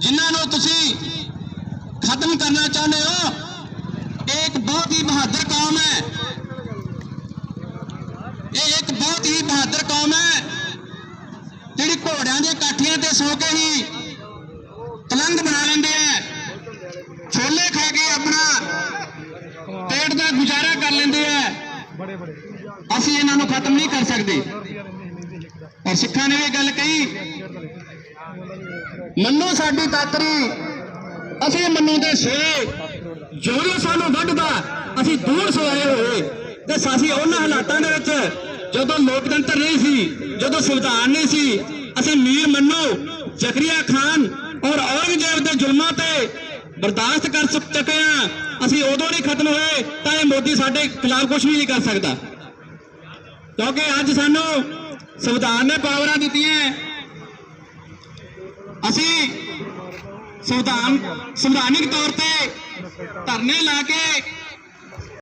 ਜਿਨ੍ਹਾਂ ਨੂੰ ਤੁਸੀਂ ਖਤਮ ਕਰਨਾ ਚਾਹੁੰਦੇ ਹੋ, ਇਹ ਇੱਕ ਬਹੁਤ ਹੀ ਬਹਾਦਰ ਕੌਮ ਹੈ। ਇਹ ਇੱਕ ਬਹੁਤ ਹੀ ਬਹਾਦਰ ਕੌਮ ਹੈ, ਜਿਹੜੀ ਘੋੜਿਆਂ ਦੇ ਕਾਠੀਆਂ ਤੇ ਸੌ ਕੇ ਹੀ ਤਲੰਗ ਬਣਾ ਲੈਂਦੇ ਆ ਛੋਲੇ ਖਾ ਕੇ ਆਪਣਾ ਪੇਟ ਦਾ ਗੁਜ਼ਾਰਾ ਕਰ ਲੈਂਦੇ ਆ ਅਸੀਂ ਇਹਨਾਂ ਨੂੰ ਖਤਮ ਨਹੀਂ ਕਰ ਸਕਦੇ। ਪਰ ਸਿੱਖਾਂ ਨੇ ਇਹ ਗੱਲ ਕਹੀ ਮੰਨੋ ਸਾਡੀ ਤਾਤਰੀ। ਅਸੀਂ ਮੰਨੂ ਦੇ ਸੋਏ ਜਦੋਂ ਸਾਨੂੰ ਵੱਢਦਾ। ਅਸੀਂ ਦੂਰ ਸਵਾਏ ਹੋਏ। ਤੇ ਅਸੀਂ ਉਹਨਾਂ ਹਾਲਾਤਾਂ ਦੇ ਵਿੱਚ ਜਦੋਂ ਲੋਕਤੰਤਰ ਨਹੀਂ ਸੀ, ਜਦੋਂ ਸੰਵਿਧਾਨ ਨਹੀਂ ਸੀ, ਅਸੀਂ ਮੀਰ ਮੰਨੋ, ਜ਼ਕਰੀਆ ਖਾਨ ਔਰ ਔਰੰਗਜ਼ੇਬ ਦੇ ਜ਼ੁਲਮਾਂ ਤੇ ਬਰਦਾਸ਼ਤ ਕਰ ਚੁੱਕ- ਚੁੱਕੇ ਆ ਅਸੀਂ ਉਦੋਂ ਨਹੀਂ ਖਤਮ ਹੋਏ, ਤਾਂ ਇਹ ਮੋਦੀ ਸਾਡੇ ਖਿਲਾਫ ਕੁਝ ਵੀ ਨਹੀਂ ਕਰ ਸਕਦਾ। ਕਿਉਂਕਿ ਅੱਜ ਸਾਨੂੰ ਸੰਵਿਧਾਨ ਨੇ ਪਾਵਰਾਂ ਦਿੱਤੀਆਂ। ਅਸੀਂ ਸੰਵਿਧਾਨ ਸੰਵਿਧਾਨਿਕ ਤੌਰ ਤੇ ਧਰਨੇ ਲਾ ਕੇ